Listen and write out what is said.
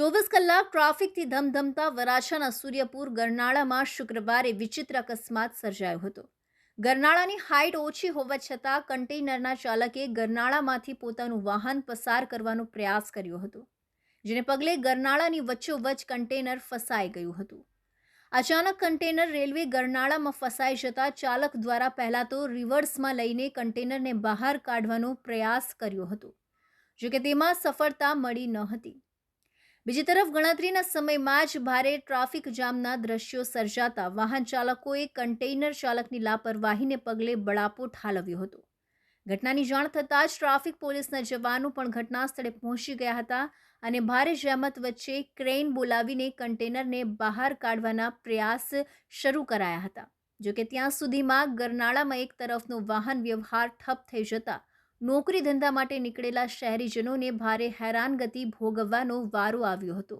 ચોવીસ કલાક ટ્રાફિકથી ધમધમતા વરાછાના સૂર્યપુર ગરનાળામાં શુક્રવારે વિચિત્ર અકસ્માત સર્જાયો હતો. ગરનાળાની હાઇટ ઓછી હોવા છતાં કન્ટેનરના ચાલકે ગરનાળામાંથી પોતાનું વાહન પસાર કરવાનો પ્રયાસ કર્યો હતો, જેને પગલે ગરનાળાની વચ્ચોવચ્ચ કન્ટેનર ફસાઈ ગયું હતું. અચાનક કન્ટેનર રેલવે ગરનાળામાં ફસાઈ જતા ચાલક દ્વારા પહેલાં તો રિવર્સમાં લઈને કન્ટેનરને બહાર કાઢવાનો પ્રયાસ કર્યો હતો જો કે તેમાં સફળતા મળી ન હતી. બીજી તરફ ગણતરીના સમયમાં જ ભારે ટ્રાફિક જામના દ્રશ્યો સર્જાતા વાહન ચાલકોએ કન્ટેનર ચાલકની લાપરવાહીને પગલે બળાપો ઠાલવ્યો હતો. ઘટનાની જાણ થતાં જ ટ્રાફિક પોલીસના જવાનો પણ ઘટના સ્થળે પહોંચી ગયા હતા અને ભારે જહેમત વચ્ચે ક્રેન બોલાવીને કન્ટેનરને બહાર કાઢવાના પ્રયાસ શરૂ કરાયા હતા. જોકે ત્યાં સુધીમાં ગરનાળામાં એક તરફનો વાહન વ્યવહાર ઠપ થઈ જતા નોકરી ધંધા માટે નીકળેલા શહેરીજનોને ભારે હેરાનગતિ ભોગવવાનો વારો આવ્યો હતો.